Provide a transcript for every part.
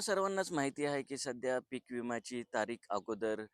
सर्वांनाच माहिती आहे की सध्या पीक विम्याची तारीख अगोदर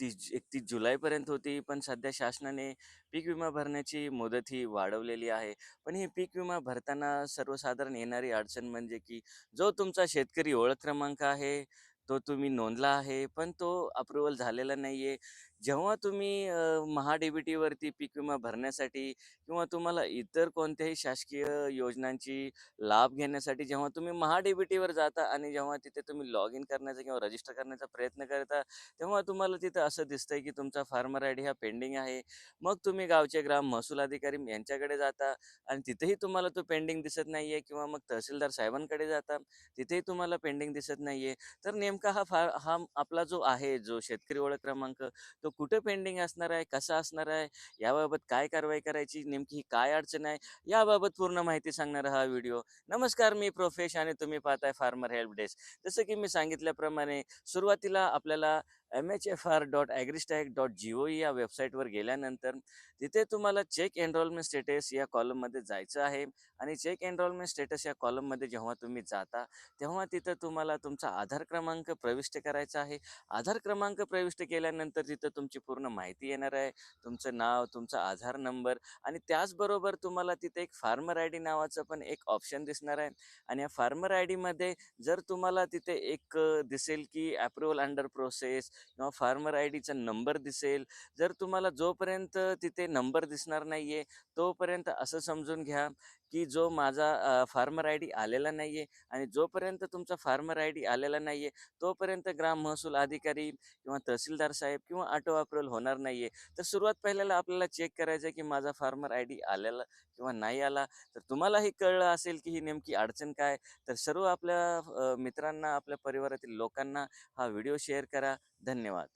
तीस एकतीस जुलैपर्यंत होती. पण सध्या शासनाने पीक विमा भरण्याची मुदत ही वाढवलेली आहे. पण ही पीक विमा भरताना सर्वसाधारण येणारी अडचण म्हणजे की जो तुमचा शेतकरी ओळख क्रमांक आहे, तो तुम्ही नोंदला आहे, पण तो अप्रूवल झालेला नाही आहे. जेव्हा तुम्ही महाडीबीटीवरती बी टीवरती पीक विमा भरण्यासाठी किंवा तुम्हाला इतर कोणत्याही शासकीय योजनांची लाभ घेण्यासाठी जेव्हा तुम्ही महाडि बी टीवर जाता आणि जेव्हा तिथे तुम्ही लॉग इन करण्याचा किंवा रजिस्टर करण्याचा प्रयत्न करता, तेव्हा तुम्हाला तिथं असं दिसतंय की तुमचा फार्मर आय-डी हा पेंडिंग आहे. मग तुम्ही गावचे ग्राम महसूल अधिकारी यांच्याकडे जाता आणि तिथेही तुम्हाला तो पेंडिंग दिसत नाही आहे किंवा मग तहसीलदार साहेबांकडे जाता, तिथेही तुम्हाला पेंडिंग दिसत नाही आहे. तर नेमकं हा फार हा आपला जो आहे, जो शेतकरी ओळख क्रमांक, तो कुठे पेंडिंग असणार आहे, कसा असणार आहे, याबाबत काय कारवाई करायची, नेमकी ही काय अडचण आहे, याबाबत पूर्ण माहिती सांगणारा हा व्हिडिओ. नमस्कार, मी प्रोफेश आणि तुम्ही पाहताय फार्मर हेल्प डेस्क. जसं की मी सांगितल्याप्रमाणे सुरुवातीला आपल्याला M H F R dot agristack dot G O या वेबसाईटवर गेल्यानंतर तिथे तुम्हाला चेक एनरोलमेंट स्टेटस या कॉलममध्ये जायचं आहे आणि चेक एनरोलमेंट स्टेटस या कॉलममध्ये जेव्हा तुम्ही जाता, तेव्हा तिथं तुम्हाला तुमचा आधार क्रमांक प्रविष्ट करायचा आहे. आधार क्रमांक प्रविष्ट केल्यानंतर तिथं तुमची पूर्ण माहिती येणार आहे. तुमचं नाव, तुमचा आधार नंबर आणि त्याचबरोबर तुम्हाला तिथे एक फार्मर आय-डी नावाचं पण एक ऑप्शन दिसणार आहे आणि या फार्मर आय-डीमध्ये जर तुम्हाला तिथे एक दिसेल की अप्रूव्हल अंडर प्रोसेस किंवा फार्मर आय-डीचा नंबर दिसेल. जर तुम्हाला जोपर्यंत तिथे नंबर दिसणार नाही आहे, तोपर्यंत असं समजून घ्या की जो माझा फार्मर आय-डी आलेला नाही आहे आणि जोपर्यंत तुमचा फार्मर आय-डी आलेला नाही आहे, तोपर्यंत ग्राम महसूल अधिकारी किंवा तहसीलदार साहेब किंवा ऑटो अप्रूव्हल होणार नाही आहे. तर सुरुवात पहिल्याला आपल्याला चेक करायचं आहे की माझा फार्मर आय-डी आलेला किंवा नाही आला. तर तुम्हालाही कळलं असेल की ही नेमकी अडचण काय? तर सर्व आपल्या मित्रांना, आपल्या परिवारातील लोकांना हा व्हिडिओ शेअर करा. धन्यवाद.